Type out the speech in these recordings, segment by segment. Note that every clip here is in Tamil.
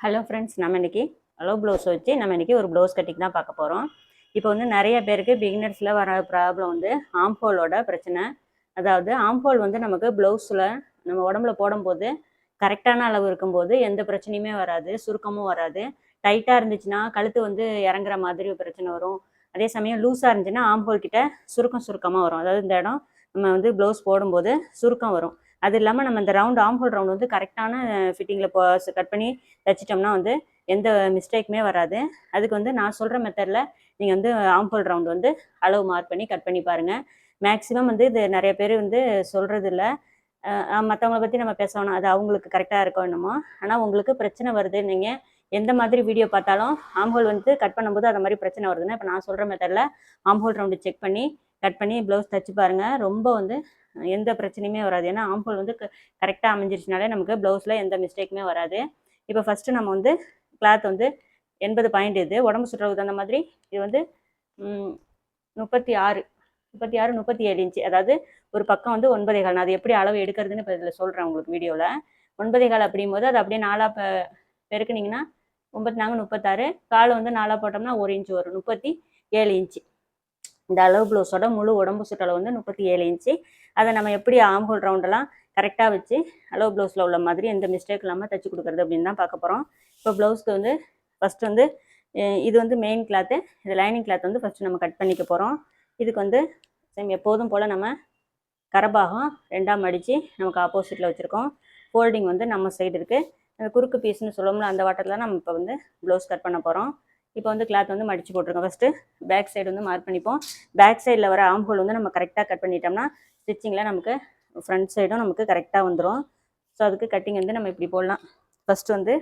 ஹலோ ஃப்ரெண்ட்ஸ் நம்ம இன்னைக்கு ஹலோ ப்ளவுஸ் வச்சு நம்ம இன்றைக்கி ஒரு ப்ளவுஸ் கட்டிங் தான் பார்க்க போகிறோம் இப்போ வந்து நிறைய பேருக்கு பிகினர்ஸில் வர ப்ராப்ளம் வந்து ஆம்ஃபோலோட பிரச்சனை. அதாவது ஆம்ஃபோல் வந்து நமக்கு ப்ளவுஸில் நம்ம உடம்புல போடும்போது கரெக்டான அளவு இருக்கும்போது எந்த பிரச்சனையுமே வராது சுருக்கமும் வராது. டைட்டாக இருந்துச்சுன்னா கழுத்து வந்து இறங்குற மாதிரி ஒரு பிரச்சனை வரும். அதே சமயம் லூஸாக இருந்துச்சுன்னா ஆம்ஃபோல் கிட்ட சுருக்கம் சுருக்கமாக வரும். அதாவது இந்த இடம் நம்ம வந்து ப்ளவுஸ் போடும்போது சுருக்கம் வரும். அது இல்லாமல் நம்ம இந்த ரவுண்ட் ஆம்ஹோல் ரவுண்ட் வந்து கரெக்டான ஃபிட்டிங்கில் போ கட் பண்ணி தைச்சிட்டோம்னா வந்து எந்த மிஸ்டேக்குமே வராது. அதுக்கு வந்து நான் சொல்கிற மெத்தடில் நீங்கள் வந்து ஆம்ஹோல் ரவுண்ட் வந்து அளவு மார்க் பண்ணி கட் பண்ணி பாருங்கள் மேக்ஸிமம் வந்து இது நிறைய பேர் வந்து சொல்கிறது இல்லை மற்றவங்கள பற்றி நம்ம பேசணும் அது அவங்களுக்கு கரெக்டாக இருக்கும் என்னமோ. ஆனால் உங்களுக்கு பிரச்சனை வருது. நீங்கள் எந்த மாதிரி வீடியோ பார்த்தாலும் ஆம்ஹோல் வந்து கட் பண்ணும்போது அது மாதிரி பிரச்சனை வருதுன்னா இப்போ நான் சொல்கிற மெத்தடில் ஆம்ஹோல் ரவுண்டு செக் பண்ணி கட் பண்ணி ப்ளவுஸ் தச்சு பாருங்கள் ரொம்ப வந்து எந்த பிரச்சனையுமே வராது. ஏன்னா ஆம்ஹோல் வந்து கரெக்டாக அமைஞ்சிருச்சுனாலே நமக்கு ப்ளவுஸில் எந்த மிஸ்டேக்குமே வராது. இப்போ ஃபஸ்ட்டு நம்ம வந்து கிளாத் வந்து எண்பது பாயிண்ட் இது உடம்பு சுற்றுறதுக்கு தகுந்த மாதிரி இது வந்து முப்பத்தி ஆறு முப்பத்தி ஆறு முப்பத்தி ஏழு இன்ச்சு அதாவது ஒரு பக்கம் வந்து ஒன்பதே கால். நான் அது எப்படி அளவு எடுக்கிறதுன்னு இப்போ இதில் சொல்கிறேன் உங்களுக்கு வீடியோவில் ஒன்பதே கால் அப்படிங்கும்போது போது அது அப்படியே நாலாக பெருக்குனிங்கன்னா ஒன்பத்தி நாங்கள் முப்பத்தாறு கால் வந்து நாலாக போட்டோம்னா ஒரு இன்ச்சு வரும். முப்பத்தி ஏழு இன்ச்சு இந்த அளவு ப்ளவுஸோட முழு உடம்பு சுற்றளவு வந்து முப்பத்தி ஏழு இன்ச்சு அதை நம்ம எப்படி ஆம்ஹோல் ரவுண்டெல்லாம் கரெக்டாக வச்சு அளவு ப்ளவுஸில் உள்ள மாதிரி எந்த மிஸ்டேக் இல்லாமல் தைச்சி கொடுக்குறது அப்படின்னு தான் பார்க்க போகிறோம் இப்போ ப்ளவுஸ்க்கு வந்து ஃபஸ்ட் வந்து இது வந்து மெயின் கிளாத்து இது லைனிங் கிளாத் வந்து ஃபஸ்ட்டு நம்ம கட் பண்ணிக்க போகிறோம் இதுக்கு வந்து சேம் எப்போதும் போல் நம்ம கரபாகம் ரெண்டாம் அடித்து நமக்கு ஆப்போசிட்டில் வச்சுருக்கோம். ஃபோல்டிங் வந்து நம்ம சைடு இருக்குது அந்த குறுக்கு பீஸ்னு சொல்லுவோம்ல அந்த வாட்டத்தில் நம்ம இப்போ வந்து ப்ளவுஸ் கட் பண்ண போகிறோம் இப்போ வந்து கிளாத் வந்து மடித்து போட்டிருக்கோம். ஃபஸ்ட்டு பேக் சைடு வந்து மார்க் பண்ணிப்போம். பேக் சைடில் வர ஆம்ஹோல் வந்து நம்ம கரெக்டாக கட் பண்ணிட்டோம்னா ஸ்டிச்சிங்கில் நமக்கு ஃப்ரண்ட் சைடும் நமக்கு கரெக்டாக வந்துடும் ஸோ அதுக்கு கட்டிங் வந்து நம்ம இப்படி போடலாம். ஃபஸ்ட்டு வந்து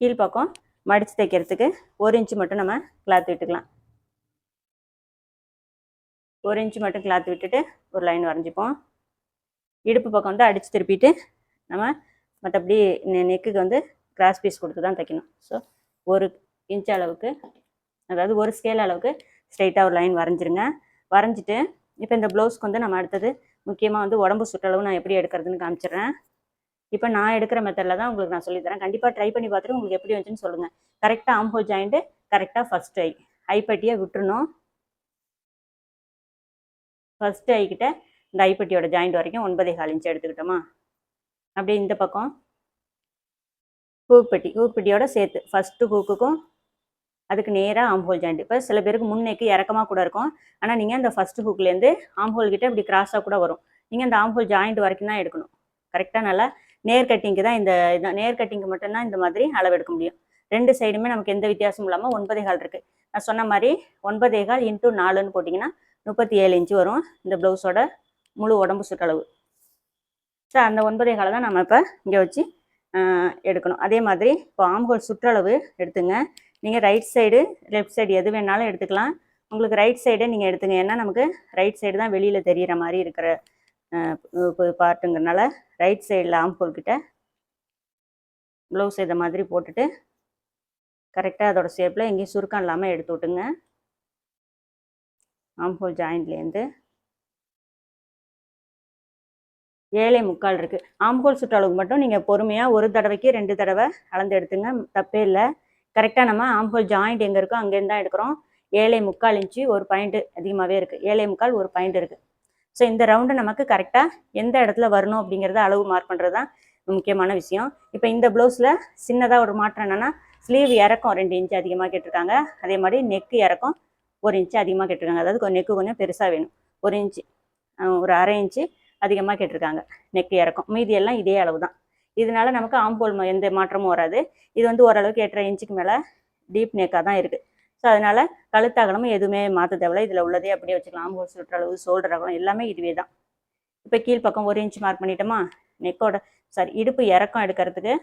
கீழ்ப்பக்கம் மடித்து தைக்கிறதுக்கு ஒரு இன்ச்சு மட்டும் நம்ம கிளாத் விட்டுக்கலாம். ஒரு இன்ச்சு மட்டும் கிளாத் விட்டுட்டு ஒரு லைன் வரைஞ்சிப்போம். இடுப்பு பக்கம் வந்து அடித்து திருப்பிட்டு நம்ம மற்றபடி நெக்குக்கு வந்து கிராஸ் பீஸ் கொடுத்து தான் தைக்கணும். ஸோ ஒரு இன்ச் அளவுக்கு அதாவது ஒரு ஸ்கேல் அளவுக்கு ஸ்ட்ரைட்டாக ஒரு லைன் வரைஞ்சிருங்க. வரைஞ்சிட்டு இப்போ இந்த ப்ளவுஸ்க்கு வந்து நம்ம அடுத்தது முக்கியமாக வந்து உடம்பு சுற்றளவு நான் எப்படி எடுக்கிறதுன்னு காமிச்சிடுறேன். இப்போ நான் எடுக்கிற மெத்தடில் தான் உங்களுக்கு நான் சொல்லித்தரேன் கண்டிப்பாக ட்ரை பண்ணி பார்த்துட்டு உங்களுக்கு எப்படி வந்துச்சுன்னு சொல்லுங்கள் கரெக்டாக ஆம்ஹோல் ஜாயிண்ட்டு கரெக்டாக ஃபஸ்ட் ஐ ஐப்பட்டியை விட்டுறணும். ஃபஸ்ட்டு ஐக்கிட்ட இந்த ஐப்பட்டியோட ஜாயிண்ட் வரைக்கும் ஒன்பதே கால் இன்ச் எடுத்துக்கிட்டோமா? அப்படியே இந்த பக்கம் ஹூப்பட்டி ஹூப்பட்டியோட சேர்த்து. ஃபஸ்ட்டு ஹூக்குக்கும் அதுக்கு நேராக ஆம்ஹோல் ஜாயிண்ட் இப்போ சில பேருக்கு முன்னேக்கு இறக்கமாக கூட இருக்கும். ஆனால் நீங்கள் அந்த ஃபஸ்ட்டு ஹூக்லேருந்து ஆம்ஹோல் கிட்ட இப்படி கிராஸாக கூட வரும். நீங்கள் அந்த ஆம்ஹோல் ஜாயிண்ட் வரைக்கும் தான் எடுக்கணும். கரெக்டாக நல்லா நேர் கட்டிங்க்கு தான் இந்த நேர் கட்டிங்க்கு மட்டும்தான் இந்த மாதிரி அளவு எடுக்க முடியும். ரெண்டு சைடுமே நமக்கு எந்த வித்தியாசமும் இல்லாமல் ஒன்பதே கால் இருக்குது நான் சொன்ன மாதிரி ஒன்பதே கால் இன்ட்டு நாலுன்னு போட்டிங்கன்னா முப்பத்தி ஏழு இன்ச்சு வரும் இந்த ப்ளவுஸோட முழு உடம்பு சுற்றளவு. ஸோ அந்த ஒன்பதே காலை தான் நம்ம இப்போ இங்கே வச்சு எடுக்கணும். அதே மாதிரி இப்போ ஆம்ஹோல் சுற்றளவு எடுத்துங்க. நீங்கள் ரைட் சைடு லெஃப்ட் சைடு எது வேணாலும் எடுத்துக்கலாம். உங்களுக்கு ரைட் சைடே நீங்கள் எடுத்துங்க. ஏன்னா நமக்கு ரைட் சைடு தான் வெளியில் தெரிகிற மாதிரி இருக்கிற பார்ட்டுங்கிறனால ரைட் சைடில் ஆம்போல் கிட்ட ப்ளவுஸ் இதை மாதிரி போட்டுட்டு கரெக்டாக அதோட ஷேப்பில் எங்கேயும் சுருக்கம் இல்லாமல் எடுத்து விட்டுங்க. ஆம்ஹோல் ஜாயிண்ட்லேருந்து ஏழை முக்கால் இருக்குது ஆம்போல் சுற்றளவுக்கு மட்டும் நீங்கள் பொறுமையாக ஒரு தடவைக்கு ரெண்டு தடவை அளந்து எடுத்துங்க. தப்பே இல்லை. கரெக்டாக நம்ம ஆம்ஹோல் ஜாயிண்ட் எங்கே இருக்கோ அங்கேருந்து தான் எடுக்கிறோம். ஏழை முக்கால் இன்ச்சு ஒரு பாயிண்ட்டு அதிகமாகவே இருக்குது ஏழை முக்கால் ஒரு பாயிண்ட் இருக்குது ஸோ இந்த ரவுண்டு நமக்கு கரெக்டாக எந்த இடத்துல வரணும் அப்படிங்கிறத அளவு மார்க் பண்ணுறது தான் முக்கியமான விஷயம். இப்போ இந்த ப்ளவுஸில் சின்னதாக ஒரு மாற்றம் என்னென்னா ஸ்லீவ் இறக்கம் ரெண்டு இன்ச்சு அதிகமாக கேட்டிருக்காங்க. அதே மாதிரி நெக்கு இறக்கம் ஒரு இன்ச்சு அதிகமாக கேட்டிருக்காங்க. அதாவது நெக்கு கொஞ்சம் பெருசாக வேணும். ஒரு இன்ச்சு ஒரு அரை இன்ச்சு அதிகமாக கேட்டிருக்காங்க. நெக்கு இறக்கம். மீதி எல்லாம் இதே அளவு தான் இதனால நமக்கு ஆம்போல் எந்த மாற்றமும் வராது. இது வந்து ஓரளவுக்கு எட்டரை இன்ச்சுக்கு மேலே டீப் நெக்காக தான் இருக்குது ஸோ அதனால் கழுத்தகலமும் எதுவுமே மாற்ற தேவையில்ல. இதில் உள்ளதே அப்படியே வச்சுக்கலாம். ஆம்போல் சுற்றளவு ஷோல்டர் அகலம் எல்லாமே இதுவே தான். இப்போ கீழ்ப்பக்கம் ஒரு இன்ச் மார்க் பண்ணிட்டோமா? நெக்கோட சாரி இடுப்பு இறக்கம் எடுக்கிறதுக்கு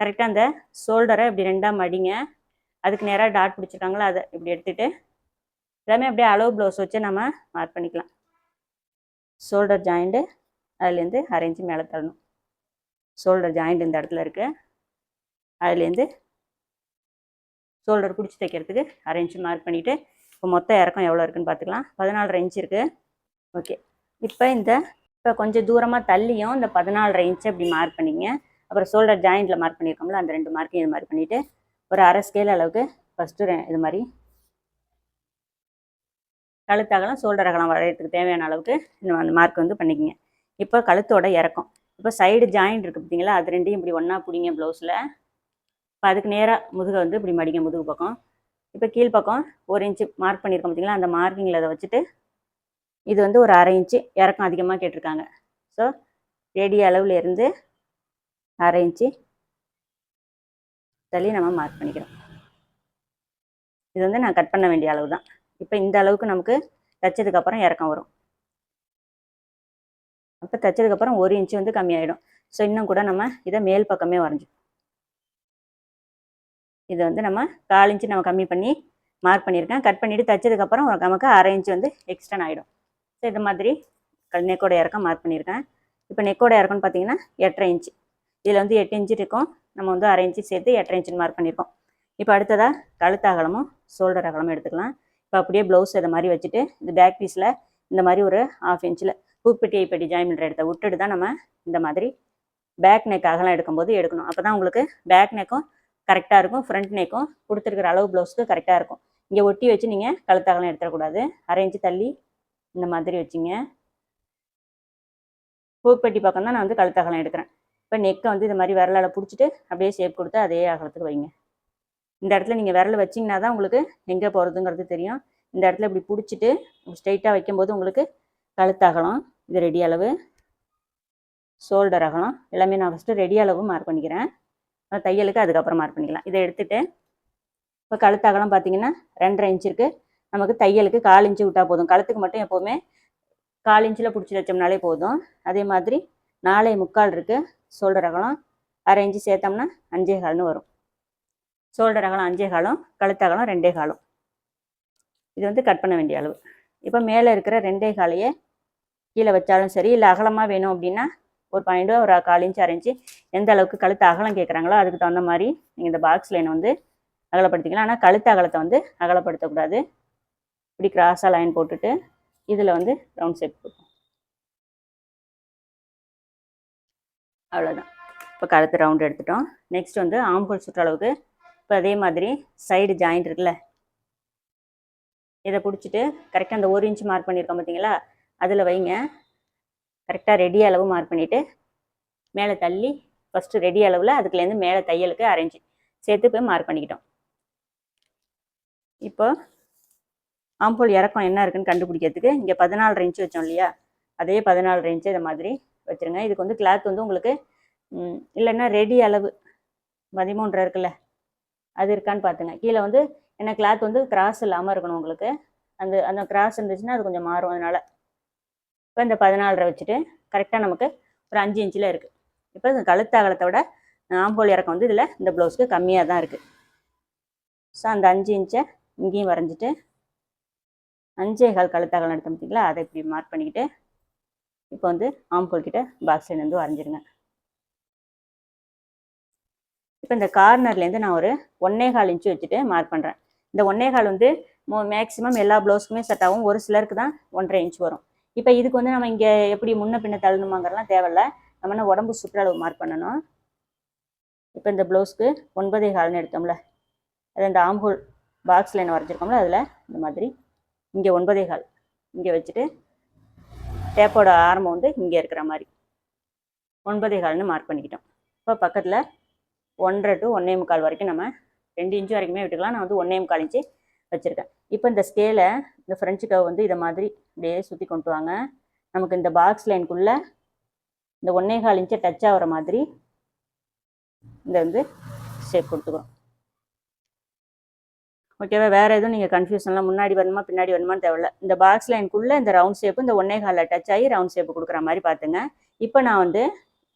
கரெக்டாக அந்த ஷோல்டரை இப்படி ரெண்டாக மடிங்க. அதுக்கு நேராக டாட் பிடிச்சிருக்காங்களா? அதை இப்படி எடுத்துகிட்டு எல்லாமே அப்படியே அளவு ப்ளவுஸ் வச்சு நம்ம மார்க் பண்ணிக்கலாம். ஷோல்டர் ஜாயிண்ட்டு அதுலேருந்து அரை மேலே தள்ளணும். ஷோல்டர் ஜாயிண்ட் இந்த இடத்துல இருக்குது அதுலேருந்து ஷோல்டர் பிடிச்சி தைக்கிறதுக்கு அரை இன்ச்சு மார்க் பண்ணிவிட்டு இப்போ மொத்த இறக்கம் எவ்வளோ இருக்குன்னு பார்த்துக்கலாம். பதினாலரை இன்ச் இருக்குது ஓகே இப்போ இந்த இப்போ கொஞ்சம் தூரமாக தள்ளியும் இந்த பதினாலரை இன்ச்சு அப்படி மார்க் பண்ணிங்க. அப்புறம் ஷோல்டர் ஜாயிண்டில் மார்க் பண்ணியிருக்கோம்ல அந்த ரெண்டு மார்க்கையும் இது மாதிரி பண்ணிவிட்டு ஒரு அரை ஸ்கேல் அளவுக்கு ஃபஸ்ட்டு இது மாதிரி கழுத்து அகலம் ஷோல்டர் அகலம் வரையறதுக்கு தேவையான அளவுக்கு இந்த மார்க் வந்து பண்ணிக்கங்க. இப்போ கழுத்தோட இறக்கம். இப்போ சைடு ஜாயிண்ட் இருக்குது பார்த்தீங்களா அது ரெண்டையும் இப்படி ஒன்றா பிடிங்க ப்ளவுஸில் இப்போ அதுக்கு நேராக முதுகை வந்து இப்படி மடிங்க முதுகு பக்கம். இப்போ கீழ் பக்கம் ஒரு இன்ச்சு மார்க் பண்ணியிருக்கோம் பார்த்தீங்களா அந்த மார்க்கிங்கில் அதை வச்சுட்டு இது வந்து ஒரு அரை இன்ச்சு இறக்கம் அதிகமாக கேட்டிருக்காங்க. ஸோ ரேடி அளவில் இருந்து அரை இன்ச்சு தள்ளி நம்ம மார்க் பண்ணிக்கிறோம். இது வந்து நான் கட் பண்ண வேண்டிய அளவு தான் இப்போ இந்த அளவுக்கு நமக்கு தைச்சதுக்கப்புறம் இறக்கம் வரும். அப்போ தைச்சதுக்கப்புறம் ஒரு இன்ச்சு வந்து கம்மியாயிடும். ஸோ இன்னும் கூட நம்ம இதை மேல் பக்கமே வரைஞ்சி இதை வந்து நம்ம கால் இன்ச்சு நம்ம கம்மி பண்ணி மார்க் பண்ணியிருக்கேன். கட் பண்ணிவிட்டு தைச்சதுக்கப்புறம் நமக்கு அரை இன்ச்சு வந்து எக்ஸ்டன் ஆகிடும் ஸோ இது மாதிரி நெக்கோட இறக்கம் மார்க் பண்ணியிருக்கேன். இப்போ நெக்கோட இறக்கம்னு பார்த்தீங்கன்னா எட்டரை இன்ச்சு இதில் வந்து எட்டு இன்ச்சு இருக்கும். நம்ம வந்து அரை இன்ச்சு சேர்த்து எட்டரை இன்ச்சுன்னு மார்க் பண்ணியிருக்கோம். இப்போ அடுத்ததாக கழுத்து அகலமும் ஷோல்டர் அகலமும் எடுத்துக்கலாம். இப்போ அப்படியே ப்ளவுஸ் இதை மாதிரி வச்சுட்டு இந்த பேக் பீஸில் இந்த மாதிரி ஒரு ஆஃப் இன்ச்சில் பூப்பெட்டியை ஐப்பெட்டி ஜாயின் பண்ணுற இடத்த விட்டுட்டு தான் நம்ம இந்த மாதிரி பேக் நெக் அகலம் எடுக்கும்போது எடுக்கணும். அப்போ தான் உங்களுக்கு பேக் நெக்கும் கரெக்டாக இருக்கும் ஃப்ரண்ட் நெக்கும் கொடுத்துருக்குற அளவு ப்ளவுஸ்க்கு கரெக்டாக இருக்கும். இங்கே ஒட்டி வச்சு நீங்கள் கழுத்தகலாம் எடுத்துடக்கூடாது. அரை தள்ளி இந்த மாதிரி வச்சுங்க. பூப்பெட்டி பக்கம் தான் நான் வந்து கழுத்தகலாம் எடுக்கிறேன். இப்போ நெக்கை வந்து இது மாதிரி விரலால் பிடிச்சிட்டு அப்படியே ஷேப் கொடுத்து அதே அகலத்துக்கு வைங்க. இந்த இடத்துல நீங்கள் விரல் வச்சிங்கன்னா தான் உங்களுக்கு எங்கே போகிறதுங்கிறது தெரியும். இந்த இடத்துல இப்படி பிடிச்சிட்டு ஸ்ட்ரைட்டாக வைக்கும்போது உங்களுக்கு கழுத்து அகலம் இது ரெடி அளவு. ஷோல்டர் அகலம் எல்லாமே நான் ஃபஸ்ட்டு ரெடி அளவு மார்க் பண்ணிக்கிறேன். அப்புறம் தையலுக்கு அதுக்கப்புறம் மார்க் பண்ணிக்கலாம். இதை எடுத்துகிட்டு இப்போ கழுத்து அகலம் பார்த்தீங்கன்னா ரெண்டரை இன்ச் இருக்குது நமக்கு தையலுக்கு கால் இன்ச்சு விட்டால் போதும். கழுத்துக்கு மட்டும் எப்போவுமே கால் இன்ச்சில் பிடிச்சி வச்சோம்னாலே போதும். அதே மாதிரி நாலே முக்கால் இருக்குது ஷோல்டர் அகலம் அரை இன்ச்சு சேர்த்தோம்னா அஞ்சே கால்னு வரும். ஷோல்டர் அகலம் அஞ்சே காலம் கழுத்து அகலம் ரெண்டே காலம். இது வந்து கட் பண்ண வேண்டிய அளவு. இப்போ மேலே இருக்கிற ரெண்டே காலையே கீழே வச்சாலும் சரி இல்லை அகலமாக வேணும் அப்படின்னா ஒரு பன்னெண்டு ஒரு கால் இன்ச்சு அரை இன்ச்சு எந்த அளவுக்கு கழுத்து அகலம் கேட்குறாங்களோ அதுக்கு தகுந்த மாதிரி நீங்கள் இந்த பாக்ஸ் லைன் வந்து அகலப்படுத்திக்கலாம். ஆனால் கழுத்து அகலத்தை வந்து அகலப்படுத்தக்கூடாது. இப்படி கிராஸாக லைன் போட்டுட்டு இதில் வந்து ரவுண்ட் ஷேப் கொடுப்போம் அவ்வளோதான் இப்போ கழுத்து ரவுண்ட் எடுத்துட்டோம். நெக்ஸ்ட் வந்து ஆம்பூல் சுற்றளவுக்கு இப்போ அதே மாதிரி சைடு ஜாயிண்ட் இருக்குல்ல இதை பிடிச்சிட்டு கரெக்டாக அந்த ஒரு இன்ச் மார்க் பண்ணியிருக்கோம் பார்த்தீங்களா அதில் வைங்க. கரெக்டாக ரெடி அளவு மார்க் பண்ணிவிட்டு மேலே தள்ளி ஃபஸ்ட்டு ரெடி அளவில் அதுக்குலேருந்து மேலே தையலுக்கு அரைஞ்சி சேர்த்து போய் மார்க் பண்ணிக்கிட்டோம். இப்போ ஆம்போல் இறக்கம் என்ன இருக்குன்னு கண்டுபிடிக்கிறதுக்கு இங்கே பதினாலு இன்ச்சு வச்சோம் இல்லையா? அதே பதினாலு இன்ச்சு இதை மாதிரி வச்சுருங்க. இதுக்கு வந்து கிளாத் வந்து உங்களுக்கு இல்லைன்னா ரெடி அளவு பதிமூன்றரை இருக்குல்ல? அது இருக்கான்னு பார்த்துங்க கீழே வந்து ஏன்னா கிளாத் வந்து கிராஸ் இல்லாமல் இருக்கணும் உங்களுக்கு. அந்த அந்த கிராஸ் இருந்துச்சுன்னா அது கொஞ்சம் மாறும். அதனால் இப்போ இந்த பதினாலரை வச்சுட்டு கரெக்டாக நமக்கு ஒரு அஞ்சு இன்ச்சில் இருக்குது இப்போ இந்த கழுத்து அகலத்தை விட ஆம்போல் இறக்கம் வந்து இதில் இந்த ப்ளவுஸ்க்கு கம்மியாக தான் இருக்குது ஸோ அந்த அஞ்சு இன்ச்சை இங்கேயும் வரைஞ்சிட்டு அஞ்சே கால் கழுத்து அகலம் எடுத்தோம் பார்த்தீங்களா? அதை இப்படி மார்க் பண்ணிக்கிட்டு இப்போ வந்து ஆம்போல் கிட்ட பாக்ஸ் வந்து வரைஞ்சிருங்க. இப்போ இந்த கார்னர்லேருந்து நான் ஒரு ஒன்னே கால் இன்ச்சு வச்சுட்டு மார்க் பண்ணுறேன் இந்த ஒன்னே கால் வந்து மேக்ஸிமம் எல்லா ப்ளவுஸ்க்குமே செட் ஆகும். ஒரு சிலருக்கு தான் ஒன்றரை இன்ச் வரும். இப்போ இதுக்கு வந்து நம்ம இங்கே எப்படி முன்ன பின்ன தள்ளணுமாங்கிறலாம் தேவையில்ல. நம்ம என்ன உடம்பு சுற்றளவு மார்க் பண்ணணும். இப்போ இந்த ப்ளவுஸ்க்கு ஒன்பதே கால்னு எடுத்தோம்ல. அது இந்த ஆம்பூல் பாக்ஸில் என்ன வரைஞ்சிருக்கோம்ல அதில் இந்த மாதிரி. இங்கே ஒன்பதே கால். இங்கே வச்சுட்டு டேப்போட ஆரம்பம் வந்து இங்கே இருக்கிற மாதிரி. ஒன்பதே கால்னு மார்க் பண்ணிக்கிட்டோம். இப்போ பக்கத்தில் ஒன்றரை டு ஒன்றே முக்கால் வரைக்கும் நம்ம ரெண்டு இன்ச்சு வரைக்குமே விட்டுக்கலாம். நான் வந்து ஒன்றே முக்கால் இன்ச்சு வச்சுருக்கேன். இப்போ இந்த ஸ்கேலை இந்த ஃப்ரெஞ்சு கவ் வந்து இதை மாதிரி அப்படியே சுற்றி கொண்டு வாங்க. நமக்கு இந்த பாக்ஸ் லைனுக்குள்ளே இந்த ஒன்றே கால் இன்ச்சை டச் ஆகிற மாதிரி இந்த வந்து ஷேப் கொடுத்துக்கிறோம் ஓகேவா வேறு எதுவும் நீங்கள் கன்ஃபியூஷன்லாம் முன்னாடி வரணுமா பின்னாடி வரணுமான்னு தேவையில்ல. இந்த பாக்ஸ் லைனுக்குள்ளே இந்த ரவுண்ட் ஷேப்பு இந்த ஒன்னே காலில் டச் ஆகி ரவுண்ட் ஷேப்பு கொடுக்குற மாதிரி பார்த்துங்க. இப்போ நான் வந்து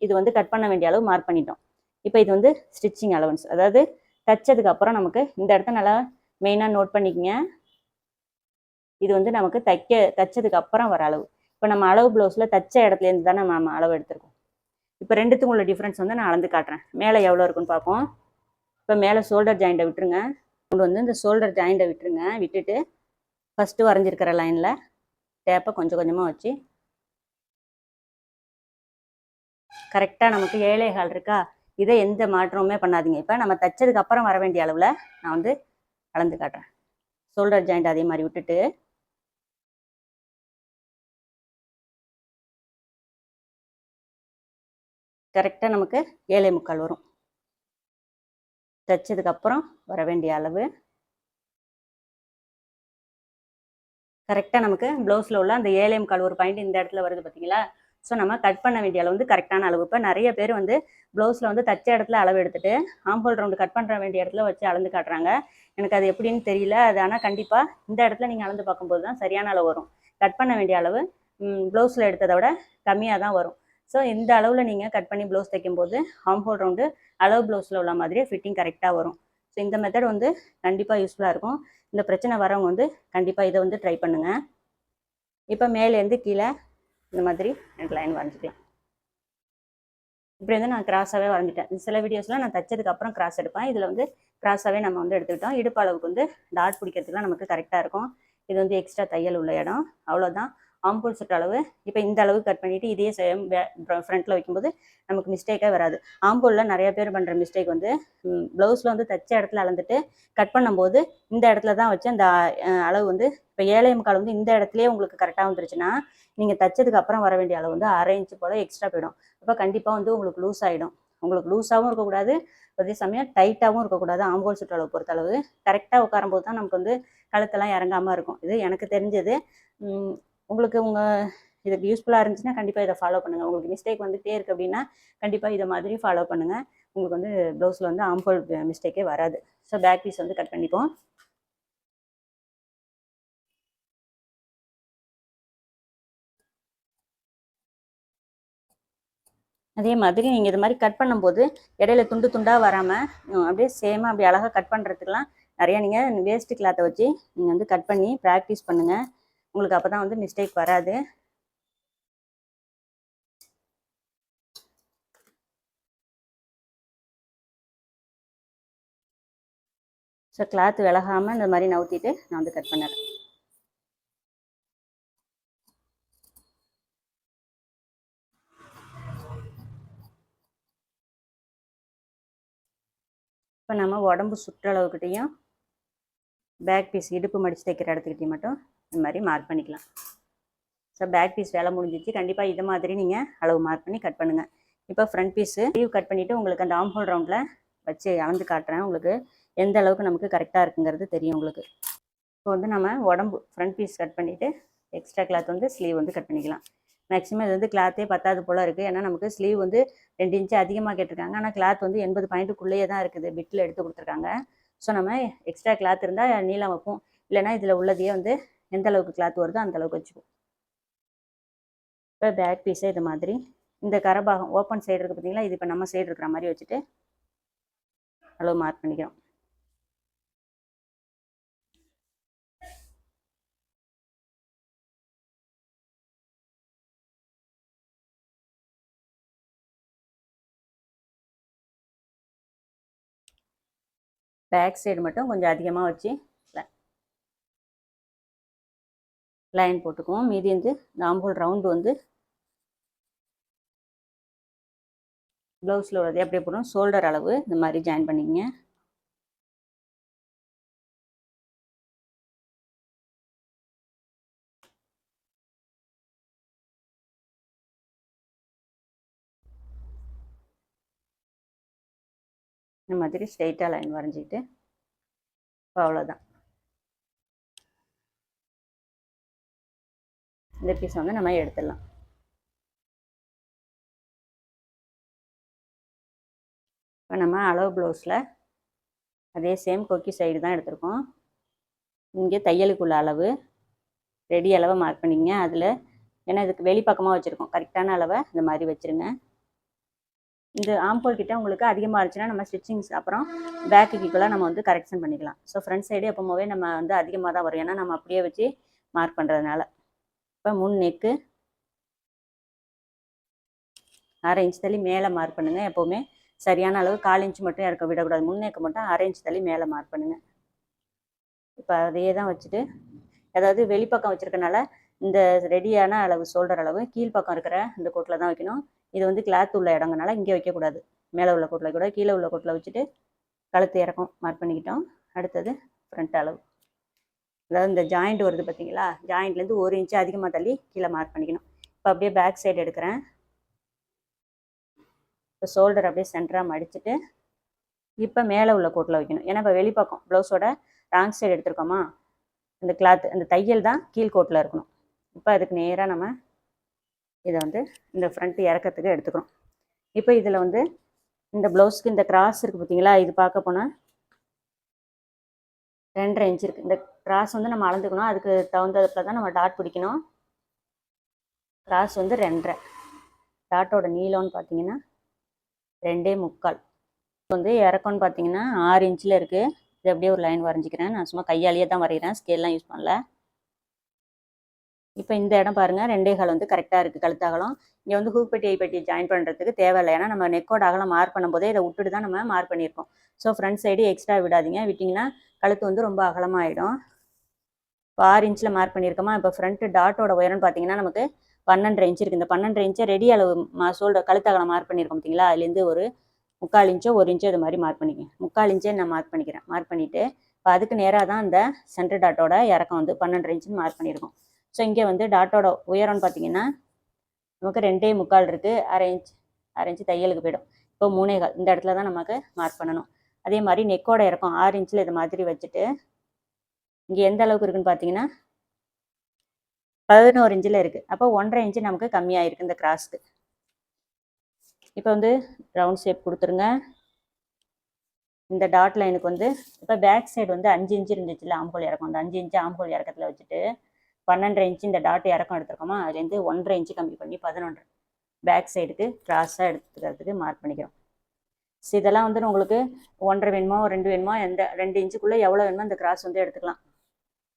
இது வந்து கட் பண்ண வேண்டிய அளவு மார்க் பண்ணிட்டோம். இப்போ இது வந்து ஸ்டிச்சிங் அலவன்ஸ் அதாவது தைச்சதுக்கு அப்புறம் நமக்கு இந்த இடத்த நல்லா மெயினாக நோட் பண்ணிக்கங்க. இது வந்து நமக்கு தைக்க தைச்சதுக்கு அப்புறம் வர அளவு. இப்போ நம்ம அளவு ப்ளவுஸில் தைச்ச இடத்துலேருந்து தான் நம்ம அளவு எடுத்திருக்கோம். இப்போ ரெண்டுத்துக்கும் உள்ள டிஃப்ரென்ஸ் வந்து நான் அளந்து காட்டுறேன். மேலே எவ்வளோ இருக்குன்னு பார்ப்போம். இப்போ மேலே ஷோல்டர் ஜாயிண்ட்டை விட்டுருங்க. கொண்டு வந்து இந்த ஷோல்டர் ஜாயிண்ட்டை விட்டுருங்க. விட்டுட்டு ஃபஸ்ட்டு வரைஞ்சிருக்கிற லைனில் டேப்பை கொஞ்சம் கொஞ்சமாக வச்சு கரெக்டாக நமக்கு ஏழை கால் இருக்கா? இதை எந்த மாற்றமுமே பண்ணாதீங்க. இப்போ நம்ம தைச்சதுக்கு அப்புறம் வர வேண்டிய அளவில் நான் வந்து அளந்து காட்டுறேன். ஷோல்டர் ஜாயிண்ட் அதே மாதிரி விட்டுட்டு கரெக்டாக நமக்கு ஏழை முக்கால் வரும். தைச்சதுக்கப்புறம் வர வேண்டிய அளவு. கரெக்டாக நமக்கு ப்ளவுஸில் உள்ள அந்த ஏழை முக்கால் ஒரு பாயிண்ட் இந்த இடத்துல வருது பார்த்தீங்களா ஸோ நம்ம கட் பண்ண வேண்டிய அளவு வந்து கரெக்டான அளவு. இப்போ நிறைய பேர் வந்து ப்ளவுஸில் வந்து தச்ச இடத்துல அளவு எடுத்துட்டு ஆம்போல் ரவுண்டு கட் பண்ணுற வேண்டிய இடத்துல வச்சு அளந்து காட்டுறாங்க. எனக்கு அது எப்படின்னு தெரியல. அது ஆனால் கண்டிப்பாக இந்த இடத்துல நீங்கள் அளந்து பார்க்கும்போது தான் சரியான அளவு வரும். கட் பண்ண வேண்டிய அளவு ப்ளவுஸில் எடுத்ததை விட கம்மியாக தான் வரும். ஸோ இந்த அளவில் நீங்கள் கட் பண்ணி ப்ளவுஸ் தைக்கும்போது ஆம்போல் ரவுண்டு அளவு ப்ளவுஸில் உள்ள மாதிரியே ஃபிட்டிங் கரெக்டாக வரும். ஸோ இந்த மெத்தட் வந்து கண்டிப்பாக யூஸ்ஃபுல்லாக இருக்கும். இந்த பிரச்சனை வரவங்க வந்து கண்டிப்பாக இதை வந்து ட்ரை பண்ணுங்கள் இப்போ மேலேருந்து கீழே இந்த மாதிரி எனக்கு லைன் வரைஞ்சிக்கலாம். இப்படி வந்து நான் கிராஸாகவே வரைஞ்சிட்டேன். சில வீடியோஸ்லாம் நான் தைச்சதுக்கப்புறம் கிராஸ் எடுப்பேன். இதில் வந்து கிராஸாகவே நம்ம வந்து எடுத்துக்கிட்டோம். இடுப்பு அளவுக்கு வந்து டாட் பிடிக்கிறதுக்குலாம் நமக்கு கரெக்டாக இருக்கும். இது வந்து எக்ஸ்ட்ரா தையல் உள்ள இடம். அவ்வளோதான் ஆம்பூல் சுற்று அளவு இப்போ இந்த அளவு கட் பண்ணிவிட்டு இதே சேம் ஃப்ரண்ட்டில் வைக்கும்போது நமக்கு மிஸ்டேக்கே வராது. ஆம்பூலில் நிறைய பேர் பண்ணுற மிஸ்டேக் வந்து ப்ளவுஸில் வந்து தைச்ச இடத்துல அளந்துட்டு கட் பண்ணும்போது இந்த இடத்துல தான் வச்சு அந்த அளவு வந்து இப்போ ஏழை முக்கால் வந்து இந்த இடத்துலயே உங்களுக்கு கரெக்டாக வந்துருச்சுன்னா நீங்கள் தைச்சதுக்கு அப்புறம் வர வேண்டிய அளவு வந்து அரை இன்ச்சு போல் எக்ஸ்ட்ரா போயிடும். அப்போ கண்டிப்பாக வந்து உங்களுக்கு லூஸ் ஆகிடும் உங்களுக்கு லூஸாகவும் இருக்கக்கூடாது. அதே சமயம் டைட்டாகவும் இருக்கக்கூடாது. ஆம்போல் சுற்றளவு பொறுத்தளவு கரெக்டாக உட்காரும்போது தான் நமக்கு வந்து கழுத்தெல்லாம் இறங்காமல் இருக்கும். இது எனக்கு தெரிஞ்சது. உங்களுக்கு உங்கள் இதுக்கு யூஸ்ஃபுல்லாக இருந்துச்சுன்னா கண்டிப்பாக இதை ஃபாலோ பண்ணுங்கள் உங்களுக்கு மிஸ்டேக் வந்துகிட்டே இருக்குது அப்படின்னா கண்டிப்பாக இதை மாதிரி ஃபாலோ பண்ணுங்கள் உங்களுக்கு வந்து ப்ளவுஸில் வந்து ஆம்போல் மிஸ்டேக்கே வராது. ஸோ பேக் பீஸ் வந்து கட் பண்ணிப்போம். அதே மாதிரி நீங்கள் இது மாதிரி கட் பண்ணும்போது இடையில துண்டு துண்டாக வராமல் அப்படியே சேமாக அப்படி அழகாக கட் பண்ணுறதுக்கெலாம் நிறையா நீங்கள் வேஸ்ட்டு கிளாத்தை வச்சு நீங்கள் வந்து கட் பண்ணி ப்ராக்டிஸ் பண்ணுங்கள் உங்களுக்கு அப்போ தான் வந்து மிஸ்டேக் வராது. ஸோ கிளாத் விலகாமல் இந்த மாதிரி நவுத்திட்டு நான் வந்து கட் பண்ணுறேன். இப்போ நம்ம உடம்பு சுற்றளவுக்கிட்டையும் பேக் பீஸ் இடுப்பு மடித்து தைக்கிற இடத்துக்கிட்டே மட்டும் இந்த மாதிரி மார்க் பண்ணிக்கலாம். ஸோ பேக் பீஸ் வேலை முடிஞ்சிச்சு. கண்டிப்பாக இதை மாதிரி நீங்கள் அளவு மார்க் பண்ணி கட் பண்ணுங்கள் இப்போ ஃப்ரண்ட் பீஸு லீவ் கட் பண்ணிவிட்டு உங்களுக்கு அந்த ஆம்ஹோல் ரவுண்டில் வச்சு அளந்து காட்டுறேன். உங்களுக்கு எந்த அளவுக்கு நமக்கு கரெக்டாக இருக்குங்கிறது தெரியும் உங்களுக்கு. இப்போ வந்து நம்ம உடம்பு ஃப்ரண்ட் பீஸ் கட் பண்ணிவிட்டு எக்ஸ்ட்ரா கிளாத் வந்து ஸ்லீவ் வந்து கட் பண்ணிக்கலாம். மேக்ஸிமம் இது வந்து கிளாத்தே பத்தாது போல் இருக்குது ஏன்னா நமக்கு ஸ்லீவ் வந்து ரெண்டு இன்ச்சு அதிகமாக கேட்டிருக்காங்க. ஆனால் கிளாத் வந்து எண்பது பாயிண்ட்டுக்குள்ளேயே தான் இருக்குது. பிட்டில் எடுத்து கொடுத்துருக்காங்க. ஸோ நம்ம எக்ஸ்ட்ரா கிளாத் இருந்தால் நீளம் வைப்போம். இல்லைன்னா இதில் உள்ளதையே வந்து எந்த அளவுக்கு கிளாத் வருதோ அந்த அளவுக்கு வச்சுப்போம். இப்போ பேக் பீஸை இது மாதிரி. இந்த கரபாகம் ஓப்பன் சைடு இருக்குது பார்த்தீங்களா இது இப்போ நம்ம சைடு இருக்கிற மாதிரி வச்சுட்டு அளவு மார்க் பண்ணிக்கிறோம். பேக் சைடு மட்டும் கொஞ்சம் அதிகமாக வச்சு லைன் போட்டுக்குவோம். மீதி வந்து நாம்பூல் ரவுண்டு வந்து ப்ளவுஸில் உள்ளது அப்படியே போடணும். ஷோல்டர் அளவு இந்த மாதிரி ஜாயின் பண்ணிக்கங்க. இந்த மாதிரி ஸ்ட்ரெயிட்டாக லைன் வரைஞ்சிக்கிட்டு இப்போ அவ்வளோதான் இந்த பீஸ் வந்து நம்ம எடுத்துடலாம். இப்போ நம்ம அளவு ப்ளவுஸில் அதே சேம் கொக்கி சைடு தான் எடுத்திருக்கோம். இங்கே தையலுக்குள்ள அளவு ரெடி அளவை மார்க் பண்ணிங்க அதில் ஏன்னா இதுக்கு வெளிப்பக்கமாக வச்சுருக்கோம். கரெக்டான அளவை இந்த மாதிரி வச்சுருங்க. இந்த ஆம்போல் கிட்ட உங்களுக்கு அதிகமாக இருந்துச்சுன்னா நம்ம ஸ்டிச்சிங்ஸ் அப்புறம் பேக்குக்கு ஈக்குவலாக நம்ம வந்து கரெக்ஷன் பண்ணிக்கலாம். ஸோ ஃப்ரண்ட் சைடு எப்போவே நம்ம வந்து அதிகமாக தான் வரும். ஏன்னா நம்ம அப்படியே வச்சு மார்க் பண்ணுறதுனால இப்போ முன் நெக்கு அரை இன்ச் தள்ளி மேலே மார்க் பண்ணுங்கள் எப்போவுமே சரியான அளவு கால் இன்ச் மட்டும் இறக்க விடக்கூடாது. முன்னேக்க மட்டும் அரை இன்ச் தள்ளி மேலே மார்க் பண்ணுங்கள் இப்போ அதையே தான் வச்சுட்டு அதாவது வெளிப்பக்கம் வச்சுருக்கனால இந்த ரெடியான அளவு ஷோல்டர் அளவு கீழ்ப்பக்கம் இருக்கிற இந்த கோட்டில் தான் வைக்கணும். இது வந்து கிளாத் உள்ள இடங்கனால இங்கே வைக்கக்கூடாது. மேலே உள்ள கோட்டில் கூட கீழே உள்ள கோட்டில் வச்சுட்டு கழுத்து இறக்கம் மார்க் பண்ணிக்கிட்டோம். அடுத்தது ஃப்ரண்ட் அளவு. அதாவது இந்த ஜாயிண்ட் வருது பார்த்தீங்களா ஜாயிண்ட்லேருந்து ஒரு இன்ச்சு அதிகமாக தள்ளி கீழே மார்க் பண்ணிக்கணும். இப்போ அப்படியே பேக் சைடு எடுக்கிறேன். இப்போ ஷோல்டர் அப்படியே சென்டராக மடிச்சுட்டு இப்போ மேலே உள்ள கோட்டில் வைக்கணும். ஏன்னா இப்போ வெளிப்பக்கம் ப்ளவுஸோட ராங் சைடு எடுத்திருக்கோமா? அந்த கிளாத் அந்த தையல் தான் கீழ் கோட்டில் இருக்கணும். இப்போ அதுக்கு நேராக நம்ம இதை வந்து இந்த ஃப்ரண்ட் இறக்கத்துக்கு எடுத்துக்கிறோம் இப்போ இதில் வந்து இந்த ப்ளவுஸ்க்கு இந்த கிராஸ் இருக்குது பார்த்தீங்களா? இது பார்க்க போனால் ரெண்டரை இன்ச் இருக்குது இந்த கிராஸ் வந்து நம்ம அளந்துக்கணும். அதுக்கு தகுந்ததுல தான் நம்ம டாட் பிடிக்கணும். கிராஸ் வந்து ரெண்டரை. டாட்டோட நீளம்னு பார்த்தீங்கன்னா ரெண்டே முக்கால். வந்து இறக்கம்னு பார்த்தீங்கன்னா ஆறு இன்ச்சில் இருக்குது இது அப்படியே ஒரு லைன் வரைஞ்சிக்கிறேன். நான் சும்மா கையாலேயே தான் வரைகிறேன். ஸ்கேல்லாம் யூஸ் பண்ணல. இப்போ இந்த இடம் பாருங்கள் ரெண்டே கால் வந்து கரெக்டாக இருக்குது கழுத்தகலம். இங்கே வந்து ஹூப்பட்டி ஐப்பட்டி ஜாயின் பண்ணுறதுக்கு தேவையில்லை. ஏன்னா நம்ம நெக்கோட அகலம் மார்க் பண்ணும்போதே இதை விட்டுட்டு தான் நம்ம மார்க் பண்ணியிருக்கோம். ஸோ ஃப்ரண்ட் சைடு எக்ஸ்ட்ரா விடாதீங்க. விட்டிங்கன்னா கழுத்து வந்து ரொம்ப அகலமாகிடும் இப்போ ஆறு இன்ச்சில் மார்க் பண்ணியிருக்கோமா? இப்போ ஃப்ரண்ட்டு டாட்டோட உயரம்னு பார்த்தீங்கன்னா நமக்கு பன்னெண்டரை இன்ச்சு இருக்குது இந்த பன்னெண்டரை இன்ச்சை ரெடி அளவு மா சோல்டர் கழுத்தகலம் மார்க் பண்ணியிருக்கோம் பார்த்தீங்களா? அதுலேருந்து ஒரு முக்கால் இன்ச்சோ ஒரு இன்ச்சோ இது மாதிரி மார்க் பண்ணிக்கங்க. முக்கால் இன்ச்சே நான் மார்க் பண்ணிக்கிறேன். மார்க் பண்ணிவிட்டு இப்போ அதுக்கு நேராக தான் இந்த சென்டர் டாட்டோட இறக்கம் வந்து பன்னெண்டரை இன்ச்சுன்னு மார்க் பண்ணியிருக்கோம். ஸோ இங்கே வந்து டாட்டோட உயரம்னு பார்த்தீங்கன்னா நமக்கு ரெண்டே முக்கால் இருக்குது அரை இன்ச் அரை இன்ச்சு தையலுக்கு போயிடும். இப்போ மூணேகால் இந்த இடத்துல தான் நமக்கு மார்க் பண்ணணும். அதே மாதிரி நெக்கோட இறக்கம் ஆறு இன்ச்சில் இது மாதிரி வச்சுட்டு இங்கே எந்த அளவுக்கு இருக்குன்னு பார்த்தீங்கன்னா பதினோரு இன்ச்சில் இருக்குது அப்போ ஒன்றரை இன்ச்சு நமக்கு கம்மியாக இருக்குது இந்த கிராஸ்க்கு இப்போ வந்து ரவுண்ட் ஷேப் கொடுத்துருங்க. இந்த டாட் லைனுக்கு வந்து இப்போ பேக் சைடு வந்து அஞ்சு இன்ச்சு இருந்துச்சுல ஆம்பூல் இறக்கம். அந்த அஞ்சு இன்ச்சு ஆம்போல் இறக்கத்தில் வச்சுட்டு பன்னெண்டரை இன்ச்சு இந்த டாட் இறக்கம் எடுத்துருக்கோமா அதுலேருந்து ஒன்றரை இன்ச்சு கம்மி பண்ணி பதினொன்றரை பேக் சைடுக்கு க்ராஸாக எடுத்துக்கிறதுக்கு மார்க் பண்ணிக்கிறோம். ஸோ இதெல்லாம் வந்து உங்களுக்கு ஒன்றரை வேணுமோ ரெண்டு வேணுமோ எந்த ரெண்டு இன்ச்சுக்குள்ளே எவ்வளோ வேணுமோ அந்த கிராஸ் வந்து எடுத்துக்கலாம்.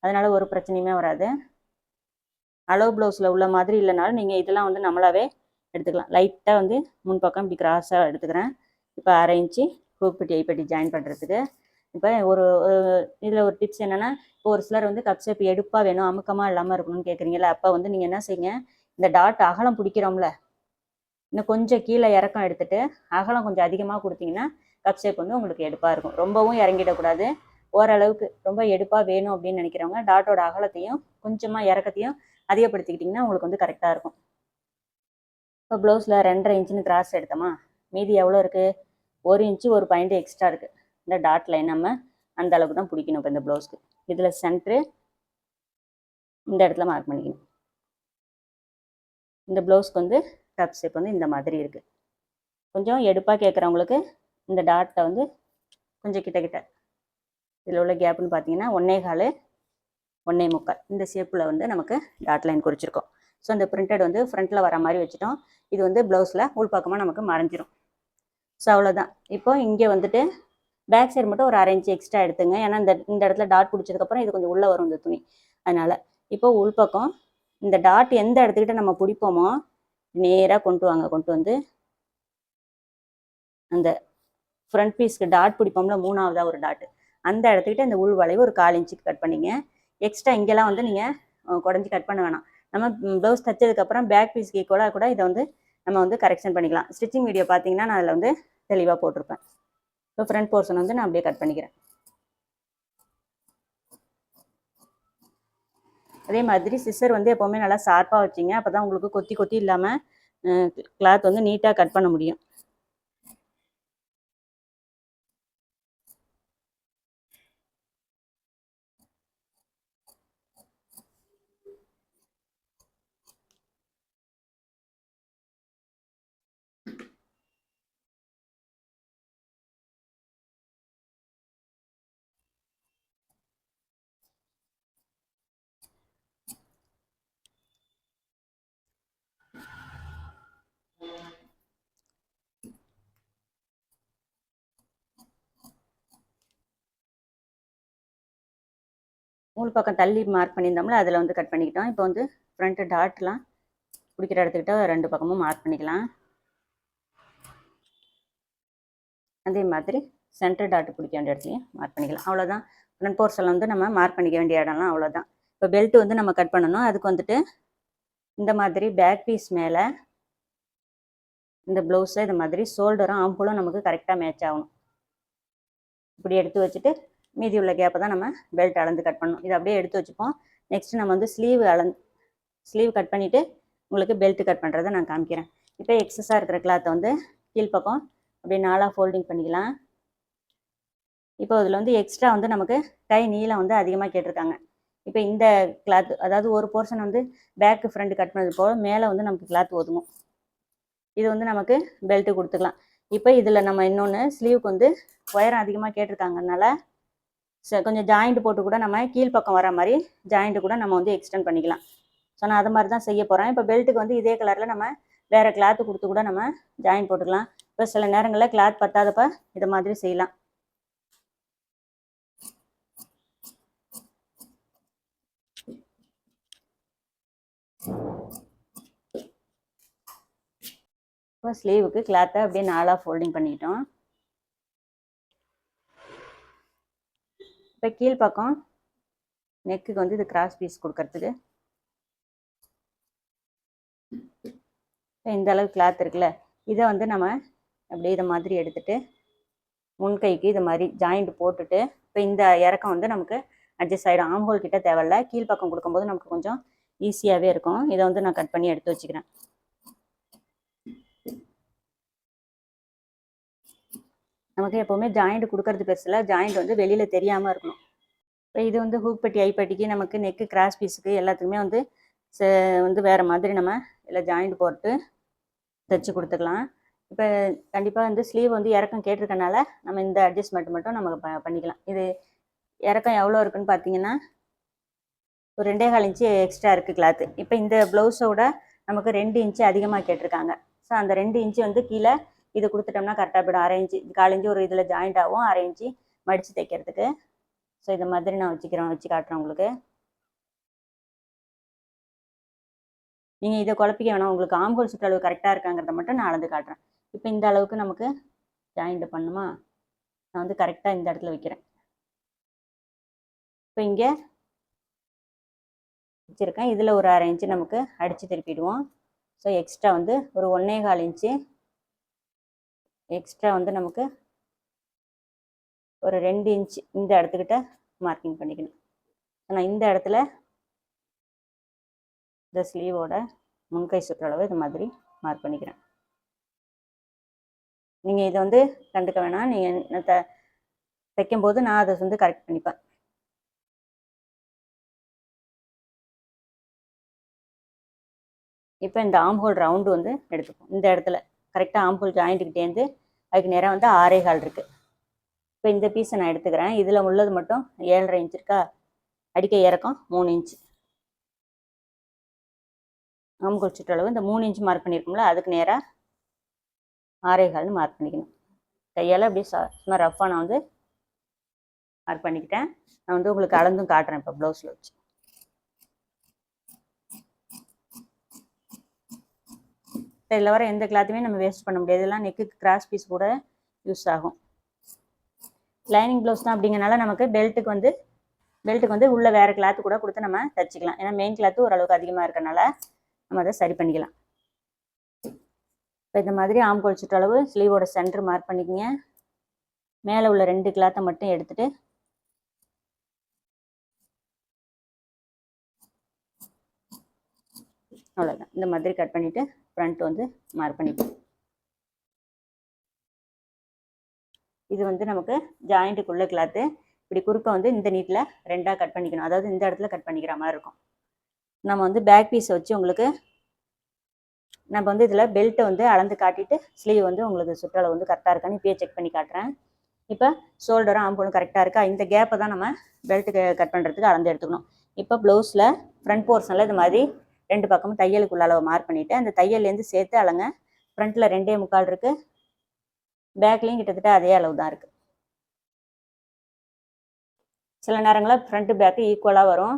அதனால் ஒரு பிரச்சனையுமே வராது. அளவு ப்ளவுஸில் உள்ள மாதிரி இல்லைனாலும் நீங்கள் இதெல்லாம் வந்து நம்மளாவே எடுத்துக்கலாம். லைட்டாக வந்து முன்பக்கம் இப்படி கிராஸாக எடுத்துக்கிறேன். இப்போ அரை இன்ச்சு ஹூப்பட்டி ஐப்பட்டி ஜாயின் பண்ணுறதுக்கு இப்போ ஒரு இதில் ஒரு டிப்ஸ் என்னென்னா இப்போ ஒரு சிலர் வந்து கப் ஷேப் எடுப்பாக வேணும் அமுக்கமாக இல்லாமல் இருக்கணும்னு கேட்குறீங்களா அப்போ வந்து நீங்கள் என்ன செய்யுங்க இந்த டாட் அகலம் பிடிக்கிறோம்ல இன்னும் கொஞ்சம் கீழே இறக்கம் எடுத்துட்டு அகலம் கொஞ்சம் அதிகமாக கொடுத்தீங்கன்னா கப் ஷேப் வந்து உங்களுக்கு எடுப்பாக இருக்கும். ரொம்பவும் இறங்கிடக்கூடாது. ஓரளவுக்கு ரொம்ப எடுப்பாக வேணும் அப்படின்னு நினைக்கிறவங்க டாட்டோட அகலத்தையும் கொஞ்சமாக இறக்கத்தையும் அதிகப்படுத்திக்கிட்டிங்கன்னா உங்களுக்கு வந்து கரெக்டாக இருக்கும். இப்போ ப்ளவுஸில் ரெண்டரை இன்ச்சுன்னு கிராஸ் எடுத்தோமா மீதி எவ்வளோ இருக்குது ஒரு இன்ச்சு ஒரு பாயிண்ட் எக்ஸ்ட்ரா இருக்குது இந்த டாட் லைன் நம்ம அந்த அளவுக்கு தான் பிடிக்கணும் இப்போ இந்த ப்ளவுஸ்க்கு இதில் சென்ட்ரு இந்த இடத்துல மார்க் பண்ணிக்கணும். இந்த ப்ளவுஸ்க்கு வந்து கப் ஷேப் வந்து இந்த மாதிரி இருக்குது கொஞ்சம் எடுப்பாக கேட்குறவங்களுக்கு இந்த டாட்டை வந்து கொஞ்சம் கிட்ட கிட்ட. இதில் உள்ள கேப்புன்னு பார்த்தீங்கன்னா ஒன்னே கால் ஒன்னே முக்கால். இந்த ஷேப்பில் வந்து நமக்கு டாட் லைன் குறிச்சிருக்கோம். ஸோ இந்த பிரிண்டட் வந்து ஃப்ரண்ட்டில் வர மாதிரி வச்சுட்டோம். இது வந்து ப்ளவுஸில் உள்பக்கமாக நமக்கு மறைஞ்சிரும். ஸோ அவ்வளோதான் இப்போ இங்கே வந்துட்டு பேக் சைடு மட்டும் ஒரு அரைஞ்சு எக்ஸ்ட்ரா எடுத்துங்க. ஏன்னா இந்த இந்த இடத்துல டாட் பிடிச்சதுக்கப்புறம் இது கொஞ்சம் உள்ளே வரும் இந்த துணி. அதனால் இப்போ உள்பக்கம் இந்த டாட் எந்த இடத்துக்கிட்ட நம்ம பிடிப்போமோ நேராக கொண்டு வாங்க. கொண்டு வந்து அந்த ஃப்ரண்ட் பீஸ்க்கு டாட் பிடிப்போம்ல மூணாவதாக ஒரு டாட் அந்த இடத்துக்கிட்ட இந்த உள் வளைவு ஒரு கால் இன்ச்சுக்கு கட் பண்ணிங்க. எக்ஸ்ட்ரா இங்கெல்லாம் வந்து நீங்கள் குடஞ்சி கட் பண்ண வேணாம். நம்ம ப்ளவுஸ் தைச்சதுக்கப்புறம் பேக் பீஸ்க்கு கூட கூட இதை வந்து நம்ம வந்து கரெக்ஷன் பண்ணிக்கலாம். ஸ்டிச்சிங் வீடியோ பார்த்தீங்கன்னா நான் அதில் வந்து தெளிவாக போட்டிருப்பேன். இப்போ ஃப்ரண்ட் போர்ஷன் வந்து நான் அப்படியே கட் பண்ணிக்கிறேன். அதே மாதிரி சிஸ்டர் வந்து எப்போவுமே நல்லா ஷார்ப்பாக வச்சிங்க. அப்போ தான் உங்களுக்கு கொத்தி கொத்தி இல்லாமல் கிளாத் வந்து நீட்டாக கட் பண்ண முடியும். உள் பக்கம் தள்ளி மார்க் பண்ணியிருந்தோம்ல அதில் வந்து கட் பண்ணிக்கிட்டோம். இப்போ வந்து ஃப்ரண்ட்டு டாட்லாம் பிடிக்கிற இடத்துக்கிட்ட ரெண்டு பக்கமும் மார்க் பண்ணிக்கலாம். அதே மாதிரி சென்டர் டாட் பிடிக்க வேண்டிய இடத்துலையும் மார்க் பண்ணிக்கலாம். அவ்வளோதான் ஃப்ரண்ட் போர்ஷனில் வந்து நம்ம மார்க் பண்ணிக்க வேண்டிய இடம்லாம் அவ்வளோதான் இப்போ பெல்ட் வந்து நம்ம கட் பண்ணணும். அதுக்கு வந்துட்டு இந்த மாதிரி பேக் பீஸ் மேலே இந்த ப்ளவுஸில் இது மாதிரி ஷோல்டரும் ஆம்பளும் நமக்கு கரெக்டாக மேட்ச் ஆகணும். இப்படி எடுத்து வச்சுட்டு மீதி உள்ள கேப்பை தான் நம்ம பெல்ட் அளந்து கட் பண்ணணும். இதை அப்படியே எடுத்து வச்சுப்போம். நெக்ஸ்ட் நம்ம வந்து ஸ்லீவ் அளந் ஸ்லீவ் கட் பண்ணிவிட்டு உங்களுக்கு பெல்ட் கட் பண்ணுறதை நான் காமிக்கிறேன். இப்போ எக்ஸஸாக இருக்கிற கிளாத்தை வந்து கீழ்ப்பக்கம் அப்படியே நாலாக ஃபோல்டிங் பண்ணிக்கலாம். இப்போ இதில் வந்து எக்ஸ்ட்ரா வந்து நமக்கு கை நீளம் வந்து அதிகமாக கேட்டிருக்காங்க. இப்போ இந்த கிளாத் அதாவது ஒரு போர்ஷன் வந்து பேக்கு ஃப்ரண்ட் கட் பண்ணது போல் மேலே வந்து நமக்கு கிளாத் ஒதுங்கும். இது வந்து நமக்கு பெல்ட்டு கொடுத்துக்கலாம். இப்போ இதில் நம்ம இன்னொன்று ஸ்லீவுக்கு வந்து உயரம் அதிகமாக கேட்டிருக்காங்கனால கொஞ்சம் ஜாயிண்ட் போட்டு கூட நம்ம கீழ்ப்பக்கம் வர மாதிரி ஜாயிண்ட் கூட நம்ம வந்து எக்ஸ்டெண்ட் பண்ணிக்கலாம். ஸோ நான் அது மாதிரி தான் செய்ய போகிறேன் இப்போ பெல்ட்டுக்கு வந்து இதே கலரில் நம்ம வேறு கிளாத்து கொடுத்து கூட நம்ம ஜாயின் போட்டுக்கலாம். இப்போ சில நேரங்களில் கிளாத் பத்தாதப்ப இது மாதிரி செய்யலாம். இப்போ ஸ்லீவுக்கு கிளாத்தை அப்படியே நாலாக ஃபோல்டிங் பண்ணிக்கிட்டோம் இப்போ கீழ்ப்பக்கம் நெக்குக்கு வந்து இது கிராஸ் பீஸ் கொடுக்கறதுக்கு. இப்போ இந்த அளவு கிளாத் இருக்குல்ல இதை வந்து நம்ம அப்படியே இதை மாதிரி எடுத்துட்டு முன்கைக்கு இது மாதிரி ஜாயிண்ட் போட்டுட்டு இப்போ இந்த இறக்கம் வந்து நமக்கு அட்ஜஸ்ட் ஆகிடும் ஆம்ஹோல் கிட்ட தேவையில்ல. கீழ்ப்பக்கம் கொடுக்கும்போது நமக்கு கொஞ்சம் ஈஸியாகவே இருக்கும். இதை வந்து நான் கட் பண்ணி எடுத்து வச்சுக்கிறேன். நமக்கு எப்போவுமே ஜாயிண்ட் கொடுக்கறது பெருசில் ஜாயிண்ட் வந்து வெளியில் தெரியாமல் இருக்கணும். இப்போ இது வந்து ஹூக்பட்டி ஐப்பட்டிக்கு நமக்கு நெக்கு கிராஸ் பீஸுக்கு எல்லாத்துக்குமே வந்து ச- வந்து வேறு மாதிரி நம்ம இதில் ஜாயிண்ட் போட்டு தைச்சு கொடுத்துக்கலாம். இப்போ கண்டிப்பாக வந்து ஸ்லீவ் வந்து இறக்கம் கேட்டிருக்கனால நம்ம இந்த அட்ஜஸ்ட்மெண்ட் மட்டும் நம்ம ப பண்ணிக்கலாம். இது இறக்கம் எவ்வளோ இருக்குன்னு பார்த்தீங்கன்னா ஒரு ரெண்டே கால் இன்ச்சு எக்ஸ்ட்ரா இருக்குது கிளாத்து இப்போ இந்த ப்ளவுஸோட நமக்கு ரெண்டு இன்ச்சு அதிகமாக கேட்டிருக்காங்க. ஸோ அந்த ரெண்டு இன்ச்சு வந்து கீழே இது கொடுத்துட்டோம்னா கரெக்டாக போய்டும். அரை இன்ச்சு ஒரு இதில் ஜாயிண்ட் ஆகும் அரை மடித்து தைக்கிறதுக்கு. ஸோ இந்த மாதிரி நான் வச்சுக்கிறேன் வச்சு காட்டுறேன் உங்களுக்கு. நீங்கள் இதை குழப்பிக்க வேணாம். உங்களுக்கு ஆம்பூல் சுற்றளவு கரெக்டாக இருக்காங்கிறத மட்டும் நான் அளந்து காட்டுறேன். இப்போ இந்த அளவுக்கு நமக்கு ஜாயிண்ட் பண்ணுமா? நான் வந்து கரெக்டாக இந்த இடத்துல வைக்கிறேன். இப்போ இங்கே வச்சுருக்கேன். இதில் ஒரு அரை இன்ச்சு நமக்கு அடித்து திருப்பிடுவோம். ஸோ எக்ஸ்ட்ரா வந்து ஒரு ஒன்றே கால் இன்ச்சு எக்ஸ்ட்ரா வந்து நமக்கு ஒரு ரெண்டு இன்ச் இந்த இடத்துக்கிட்ட மார்க்கிங் பண்ணிக்கணும். நான் இந்த இடத்துல இந்த ஸ்லீவோட முன்கை சுற்றளவு இது மாதிரி மார்க் பண்ணிக்கிறேன். நீங்கள் இதை வந்து கண்டுக்க வேணாம். நீங்கள் த தைக்கும்போது நான் அதை வந்து கரெக்ட் பண்ணிப்பேன். இப்போ இந்த ஆம்ஹோல் ரவுண்டு வந்து எடுத்துப்போம். இந்த இடத்துல. கரெக்டாக ஆம்பூல் ஜாயிண்ட்டுக்கிட்டேருந்து அதுக்கு நேராக வந்து ஆறே கால் இருக்குது இப்போ இந்த பீஸை நான் எடுத்துக்கிறேன். இதில் உள்ளது மட்டும் ஏழரை இன்ச் இருக்கா? அடிக்க இறக்கம் மூணு இன்ச் ஆம்பூல் சுற்றளவு இந்த மூணு இன்ச் மார்க் பண்ணியிருக்கோம்ல அதுக்கு நேராக ஆறே கால்னு மார்க் பண்ணிக்கணும். கையால் அப்படியே சும்மா ரஃப்பாக நான் வந்து மார்க் பண்ணிக்கிட்டேன். நான் வந்து உங்களுக்கு அளந்தும் காட்டுறேன் இப்போ ப்ளவுஸில் வச்சு. இதில் வர எந்த கிளாத்துமே நம்ம வேஸ்ட் பண்ண முடியாது. இதெல்லாம் நெக்குக்கு கிராஸ் பீஸ் கூட யூஸ் ஆகும். லைனிங் ப்ளவுஸ் தான் அப்படிங்கிறனால நமக்கு பெல்ட்டுக்கு வந்து பெல்ட்டுக்கு வந்து உள்ள வேறு கிளாத்து கூட கொடுத்து நம்ம தச்சுக்கலாம். ஏன்னா மெயின் கிளாத்து ஓரளவுக்கு அதிகமாக இருக்கனால நம்ம அதை சரி பண்ணிக்கலாம். இப்போ இந்த மாதிரி ஆம்பூல் அளவு ஸ்லீவோட சென்டர் மார்க் பண்ணிக்கங்க. மேலே உள்ள ரெண்டு கிளாத்தை மட்டும் எடுத்துட்டு அவ்வளோதான் இந்த மாதிரி கட் பண்ணிவிட்டு ஃப்ரண்ட் வந்து மார்க் பண்ணிப்போம் இது வந்து நமக்கு ஜாயிண்ட்டுக்குள்ளே கிளாத்து இப்படி குறுக்க வந்து இந்த நீட்டில் ரெண்டாக கட் பண்ணிக்கணும். அதாவது இந்த இடத்துல கட் பண்ணிக்கிற மாதிரி இருக்கும். நம்ம வந்து பேக் பீஸ் வச்சு உங்களுக்கு நம்ம வந்து இதில் பெல்ட்டை வந்து அளந்து காட்டிட்டு ஸ்லீவ் வந்து உங்களுக்கு சுற்றளவு வந்து கரெக்டாக இருக்கான்னு இப்பயே செக் பண்ணி காட்டுறேன். இப்போ ஷோல்டரும் ஆம்பூலும் கரெக்டாக இருக்கா? இந்த கேப்பை தான் நம்ம பெல்ட்டுக்கு கட் பண்ணுறதுக்கு அளந்து எடுத்துக்கணும். இப்போ ப்ளவுஸில் ஃப்ரண்ட் போர்ஷனில் இது மாதிரி ரெண்டு பக்கமும் தையலுக்குள்ள அளவு மார்க் பண்ணிவிட்டு அந்த தையல்லேருந்து சேர்த்து அளங்க ஃப்ரண்ட்டில் ரெண்டே முக்கால் இருக்குது பேக்லேயும் கிட்டத்தட்ட அதே அளவு தான் இருக்குது சில நேரங்களில் ஃப்ரண்ட்டு பேக்கு ஈக்குவலாக வரும்.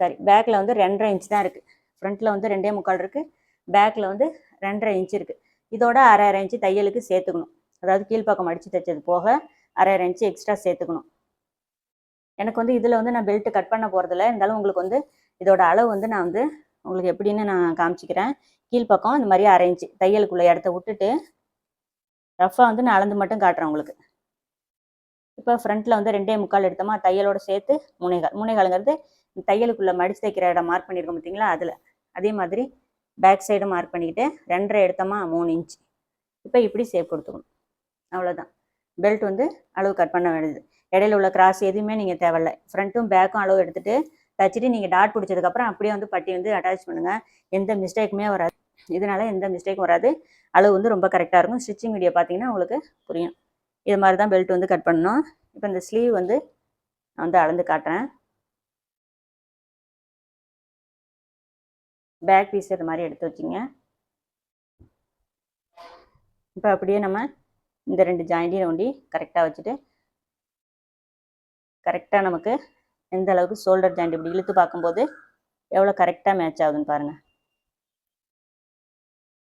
சாரி பேக்கில் வந்து ரெண்டரை இன்ச் தான் இருக்குது ஃப்ரண்ட்டில் வந்து ரெண்டே முக்கால் இருக்குது பேக்கில் வந்து ரெண்டரை இன்ச் இருக்குது இதோட அரை அரை இன்ச்சு தையலுக்கு சேர்த்துக்கணும். அதாவது கீழ்ப்பக்கம் அடித்து தைச்சது போக அரை அரை இன்ச்சு எக்ஸ்ட்ரா சேர்த்துக்கணும். எனக்கு வந்து இதில் வந்து நான் பெல்ட்டு கட் பண்ண போகிறதில்ல இருந்தாலும் உங்களுக்கு வந்து இதோட அளவு வந்து நான் வந்து உங்களுக்கு எப்படின்னு நான் காமிச்சிக்கிறேன். கீழ்ப்பக்கம் இந்த மாதிரி அரைஞ்சி தையலுக்குள்ள இடத்த விட்டுட்டு ரஃபாக வந்து நான் அளந்து மட்டும் காட்டுறேன் உங்களுக்கு. இப்போ ஃப்ரண்ட்டில் வந்து ரெண்டே முக்கால் எடுத்தோமா தையலோட சேர்த்து முனைகால் முனைகாலுங்கிறது தையலுக்குள்ளே மடிச்சு தைக்கிற இடம் மார்க் பண்ணியிருக்கோம் பார்த்தீங்களா அதில். அதே மாதிரி பேக் சைடு மார்க் பண்ணிக்கிட்டு ரெண்டரை எடுத்தோமா மூணு இன்ச் இப்போ இப்படி சேப் கொடுத்துக்கணும். அவ்வளோதான். பெல்ட் வந்து அளவு கட் பண்ண வேண்டியது. இடையில உள்ள கிராஸ் எதுவுமே நீங்கள் தேவையில்ல. ஃப்ரண்ட்டும் பேக்கும் அளவு எடுத்துகிட்டு தச்சுட்டு நீங்கள் டாட் பிடிச்சதுக்கப்புறம் அப்படியே வந்து பட்டி வந்து அட்டாச் பண்ணுங்கள் எந்த மிஸ்டேக்குமே வராது. இதனால எந்த மிஸ்டேக்கும் வராது. அளவு வந்து ரொம்ப கரெக்டாக இருக்கும். ஸ்டிச்சிங் வீடியோ பார்த்தீங்கன்னா உங்களுக்கு புரியும். இது மாதிரி தான் பெல்ட் வந்து கட் பண்ணணும். இப்போ இந்த ஸ்லீவ் வந்து நான் வந்து அளந்து காட்டுறேன். பேக் பீஸ் இது மாதிரி எடுத்து வச்சிங்க. இப்போ அப்படியே நம்ம இந்த ரெண்டு ஜாயிண்டையும் ஒண்டி கரெக்டாக வச்சுட்டு கரெக்டாக நமக்கு எந்த அளவுக்கு ஷோல்டர் ஜாயிண்ட் இப்படி இழுத்து பார்க்கும்போது எவ்வளோ கரெக்டாக மேட்ச் ஆகுதுன்னு பாருங்கள்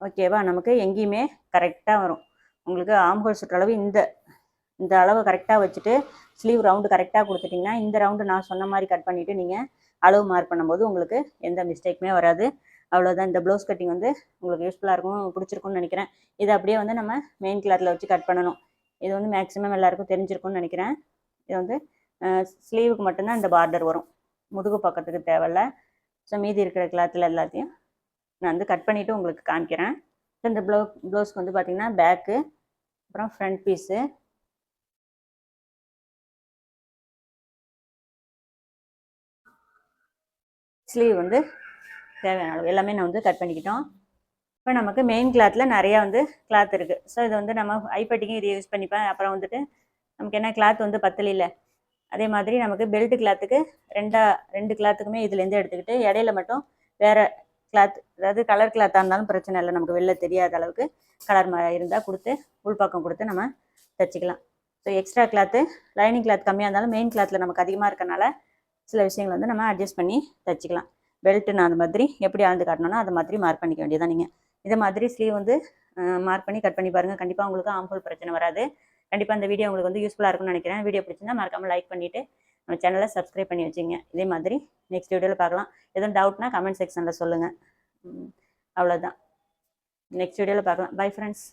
ஓகேவா நமக்கு எங்கேயுமே கரெக்டாக வரும். உங்களுக்கு ஆம்ஹோல் சுற்றளவு இந்த இந்த அளவை கரெக்டாக வச்சுட்டு ஸ்லீவ் ரவுண்டு கரெக்டாக கொடுத்துட்டிங்கன்னா இந்த ரவுண்டு நான் சொன்ன மாதிரி கட் பண்ணிவிட்டு நீங்கள் அளவு மார்க் பண்ணும்போது உங்களுக்கு எந்த மிஸ்டேக்குமே வராது. அவ்வளோதான் இந்த ப்ளவுஸ் கட்டிங் வந்து உங்களுக்கு யூஸ்ஃபுல்லாக இருக்கும் பிடிச்சிருக்கும்னு நினைக்கிறேன். இது அப்படியே வந்து நம்ம மெயின் கிளாத்தில் வச்சு கட் பண்ணணும். இது வந்து மேக்ஸிமம் எல்லாருக்கும் தெரிஞ்சிருக்கும்னு நினைக்கிறேன். இது வந்து ஸ்லீவுக்கு மட்டும்தான் இந்த பார்டர் வரும். முதுகு பக்கத்துக்கு தேவையில்ல. ஸோ மீதி இருக்கிற கிளாத்தில் எல்லாத்தையும் நான் வந்து கட் பண்ணிவிட்டு உங்களுக்கு காமிக்கிறேன். ஸோ இந்த ப்ளவு ப்ளவுஸ்க்கு வந்து பார்த்திங்கன்னா பேக்கு அப்புறம் ஃப்ரண்ட் பீஸு ஸ்லீவ் வந்து தேவையான அளவு. எல்லாமே நான் வந்து கட் பண்ணிக்கிட்டோம். இப்போ நமக்கு மெயின் கிளாத்தில் நிறையா வந்து கிளாத் இருக்குது ஸோ இது வந்து நம்ம ஐப்பட்டிக்கும் இது யூஸ் பண்ணிப்பேன். அப்புறம் வந்துட்டு நமக்கு என்ன கிளாத் வந்து பத்தலையில்? அதே மாதிரி நமக்கு பெல்ட் கிளாத்துக்கு ரெண்டா ரெண்டு கிளாத்துக்குமே இதுலேருந்து எடுத்துக்கிட்டு இடையில மட்டும் வேறு கிளாத் அதாவது கலர் கிளாத்தாக இருந்தாலும் பிரச்சனை இல்லை. நமக்கு வெளில தெரியாத அளவுக்கு கலர் இருந்தால் கொடுத்து உள்பக்கம் கொடுத்து நம்ம தைச்சிக்கலாம். So extra cloth lining cloth கம்மியாக இருந்தாலும் மெயின் கிளாத்தில் நமக்கு அதிகமாக இருக்கனால சில விஷயங்கள் வந்து நம்ம அட்ஜஸ்ட் பண்ணி தைச்சிக்கலாம். பெல்ட்டு நான் அந்த மாதிரி எப்படி ஆழ்ந்து காட்டணும்னா அது மாதிரி மார்க் பண்ணிக்க வேண்டியதான் நீங்கள் இதை மாதிரி ஸ்லீவ் வந்து மார்க் பண்ணி கட் பண்ணி பாருங்கள் கண்டிப்பாக உங்களுக்கு ஆம்பூல் பிரச்சனை வராது. கண்டிப்பாக இந்த வீடியோ உங்களுக்கு வந்து யூஸ்ஃபுல்லாக இருக்கும்னு நினைக்கிறேன். வீடியோ பிடிச்சிருந்தா மறக்காமல் லைக் பண்ணிவிட்டு நம்ம சேனலை சப்ஸ்கிரைப் பண்ணி வச்சுங்க. இதே மாதிரி நெக்ஸ்ட் வீடியோவில் பார்க்கலாம். எதுவும் டவுட்னா கமெண்ட் செக்ஷனில் சொல்லுங்கள் அவ்வளோதான் நெக்ஸ்ட் வீடியோவில் பார்க்கலாம். Bye friends